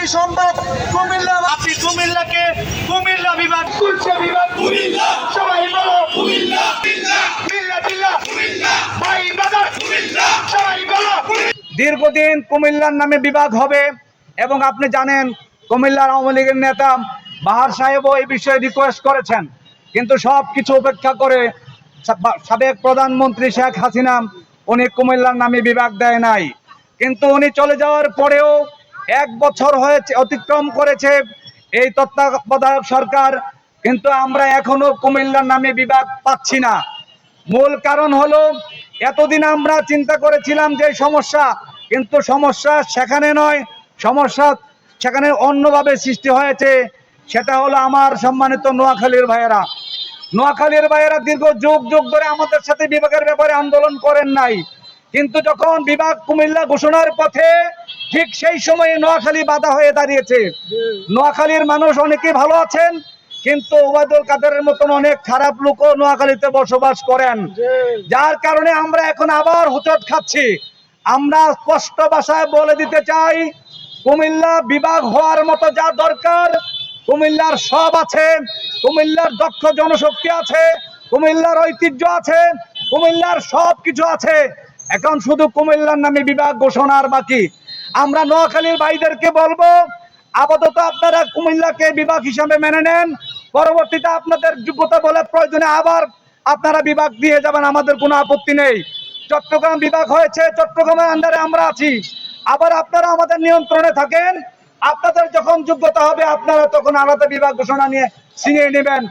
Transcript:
কখনোই সম্ভব কুমিল্লা আপনি কুমিল্লাকে কুমিল্লা বিভাগ কুলছে বিভাগ। কুমিল্লা। সবাই বলো। কুমিল্লা। কুমিল্লা জেলা কুমিল্লা। ভাই বাজার। কুমিল্লা। সবাই বলো। দীর্ঘদিন কুমিল্লার নামে বিভাগ হবে এবং আপনি জানেন কুমিল্লার আওয়ামী লীগের নেতা বাহার সাহেবও এই বিষয়ে রিকোয়েস্ট করেছেন। কিন্তু সব কিছু উপেক্ষা করে সাবেক প্রধানমন্ত্রী শেখ হাসিনা উনি কুমিল্লার নামে বিভাগ দেয় নাই। কিন্তু উনি চলে যাওয়ার পরেও এক বছর হয়েছে, অতিক্রম করেছে এই তত্ত্বাবধায়ক সরকার, কিন্তু আমরা এখনও কুমিল্লার নামে বিভাগ পাচ্ছি না। মূল কারণ হলো, এতদিন আমরা চিন্তা করেছিলাম যে সমস্যা, কিন্তু সমস্যা সেখানে নয়, সমস্যা সেখানে অন্যভাবে সৃষ্টি হয়েছে, সেটা হলো আমার সম্মানিত নোয়াখালীর ভাইয়েরা। নোয়াখালীর ভাইয়েরা দীর্ঘ যুগ যুগ ধরে আমাদের সাথে বিভাগের ব্যাপারে আন্দোলন করেন নাই। কিন্তু যখন বিভাগ কুমিল্লা ঘোষণার পথে ঠিক সেই সময়ে নোয়াখালী বাধা হয়ে দাঁড়িয়েছে। নোয়াখালীর মানুষ অনেকেই ভালো আছেন, কিন্তু ওবায়দুল কাদেরের মতন অনেক খারাপ লোকও নোয়াখালীতে বসবাস করেন। যার কারণে আমরা এখন আবার হোঁচট খাচ্ছি। আমরা স্পষ্ট ভাষায় বলে দিতে চাই, কুমিল্লা বিভাগ হওয়ার মতো যা দরকার, কুমিল্লার সব আছে, কুমিল্লার দক্ষ জনশক্তি আছে, কুমিল্লার ঐতিহ্য আছে, কুমিল্লার সব কিছু আছে। এখন শুধু কুমিল্লার নামে বিভাগ ঘোষণার বাকি। আমরা নোয়াখালীর ভাইদেরকে বলব, আপাতত আপনারা কুমিল্লাকে বিভাগ হিসাবে মেনে নেন। পরবর্তীতে আপনাদের যোগ্যতা বলে প্রয়োজনে আবার আপনারা বিভাগ দিয়ে যাবেন, আমাদের কোনো আপত্তি নেই। চট্টগ্রাম বিভাগ হয়েছে, চট্টগ্রামের আন্ডারে আমরা আছি। আবার আপনারা আমাদের নিয়ন্ত্রণে থাকেন, আপনাদের যখন যোগ্যতা হবে আপনারা তখন আলাদা বিভাগ ঘোষণা নিয়ে ছিনিয়ে নেবেন।